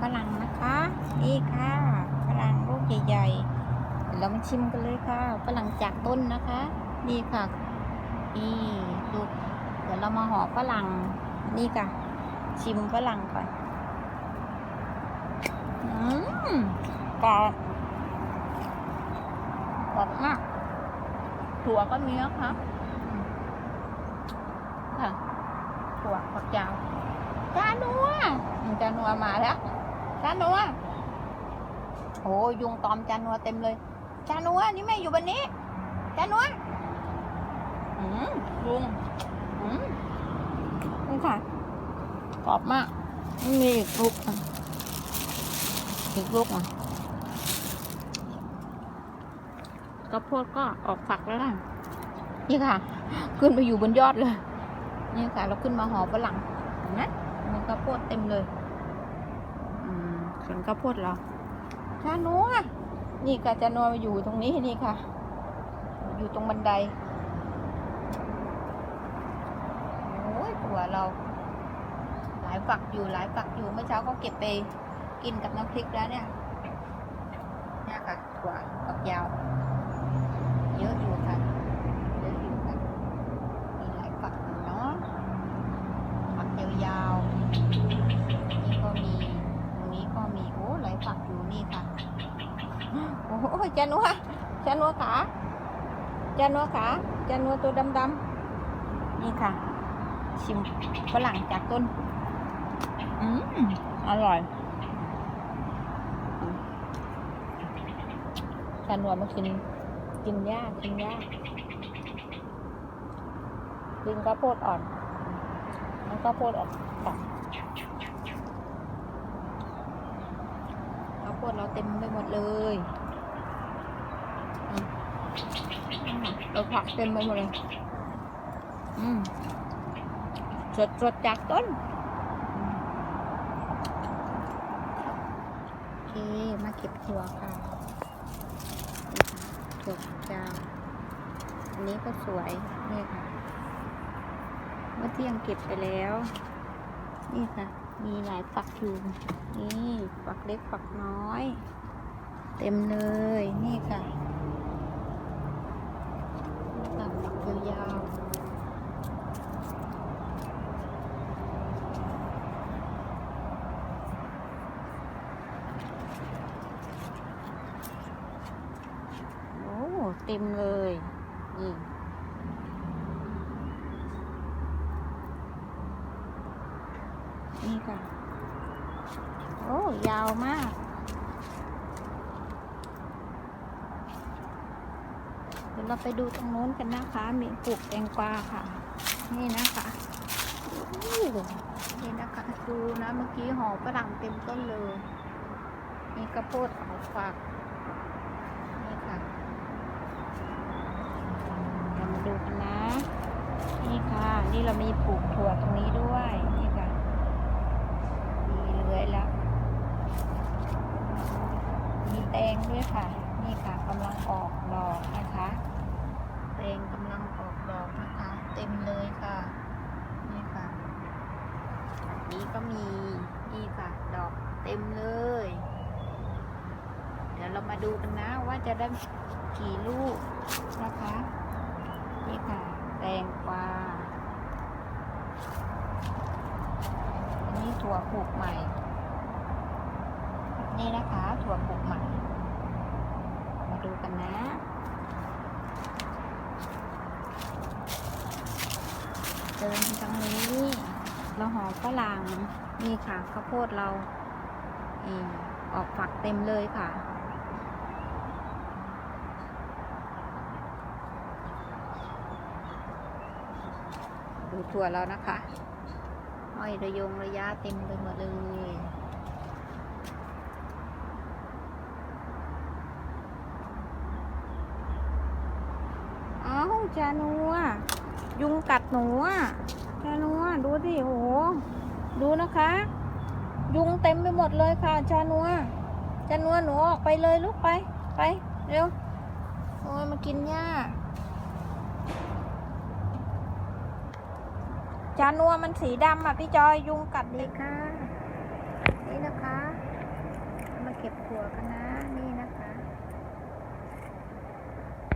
ฝรั่งนะคะ นี่ค่ะฝรั่งลูกใหญ่ๆเรามาชิมกันเลยค่ะฝรั่งจากต้นนะคะ นี่ค่ะนี่ลูกเดี๋ยวเรามาห่อฝรั่งนี่ค่ะ ชิมฝรั่งก่อนอืมกรอบกรอบมากถั่วก็มีนะคะค่ะถั่วฝักยาวจานัวจานัวมาแล้ว จานัวโอ้ยุงตอมจานัวเต็มเลยจานัวนี่แม่อยู่บนนี้จานัวอืมยุงอืมนี่ค่ะกรอบมากมีอีกลูกอะอีกลูกอะกระโพดก็ออกฝักแล้วล่ะ นี่ค่ะ ขึ้นไปอยู่บนยอดเลย นี่ค่ะ เราขึ้นมาหอฝรั่งเห็นไหมมันข้าวโพดเต็มเลยอืม สวนข้าวโพดเราชานัวนี่ค่ะจานัวมาอยู่ตรงนี้นี่ค่ะ อยู่ตรงบันไดโอ้ยตัวเรา หลายฝักอยู่หลายฝักอยู่เมื่อเช้าก็เก็บไปกินกับน้ำพริกแล้วเนี่ยเนี่ยค่ะถั่วฝักยาว เยอะอยู่ค่ะเยอะอยู่ค่ะมีหลายฝักอยู่เนาะฝักยาวๆ นี่ก็มี ตรงนี้ก็มี โอ้หลายฝักอยู่นี่ค่ะ โอ้โหจานัวจานัวขาจานัวขาจานัวตัวดำๆนี่ค่ะ ชิมฝรั่งจากต้น อืมอร่อยจานัวมากิน กินยากกินยากกินข้าวโพดอ่อน มันก็โพดอ่อกตัดข้าว โพดเราเต็มไปหมดเลยเราผักเต็มไปหมดเลย อืมสดสดจากต้นอืมโอเค มาเก็บถั่วค่ะถั่วฝักยาวอันนี้ก็สวย นี่ค่ะ เมื่อเที่ยงเก็บไปแล้ว นี่ค่ะ มีหลายฝักอยู่นี่ ฝักเล็กฝักน้อย เต็มเลยนี่ค่ะนี่ค่ะฝักยาวๆโอ้เต็มเลยนี่ค่ะ โอ้ยาวมากเดี๋ยวเราไปดูตรงโน้นกันนะคะ มีปลูกแตงกวาค่ะ นี่นะคะนี่นะคะดูนะเมื่อกี้ห่อฝรั่งเต็มต้นเลย มีกระโพดออกฝัก นี่ค่ะ เรามาดูกันนะ นี่ค่ะ นี่เรามีปลูกถั่วตรงนี้ด้วย นี่ค่ะ มีเลื้อยแล้ว มีแตง ด้วยค่ะ นี่ค่ะกำลังออกดอกนะคะแตงกำลังออกดอกนะคะ เต็มเลยค่ะ นี่ค่ะ นี่ก็มี นี่ค่ะ ดอกเต็มเลย เดี๋ยวเรามาดูกันนะว่าจะได้กี่ลูกนะคะ นี่ค่ะ แตงกวาอันนี้ถั่วปลูกใหม่ นี่นะคะถั่วปลูกใหม่ มาดูกันนะ เดินทางนี้เราห่อฝรั่งนี่ค่ะข้าวโพดเราเออออกฝักเต็มเลยค่ะ ดูถั่วเรานะคะห้อยระยงระยะเต็มไปหมดเลย เอ้าจานัวยุงกัดหนูอะจานัวดูสิโอ้โหดูนะคะ ยุงเต็มไปหมดเลยค่ะจานัวจานัวหนูออกไปเลยลูกไป ไปเร็วโอ้ยมากินหญ้าจานัวมันสีดำอะพี่จอยยุงกัดเลยค่ะ นี่นะคะ มาเก็บถั่วกันนะ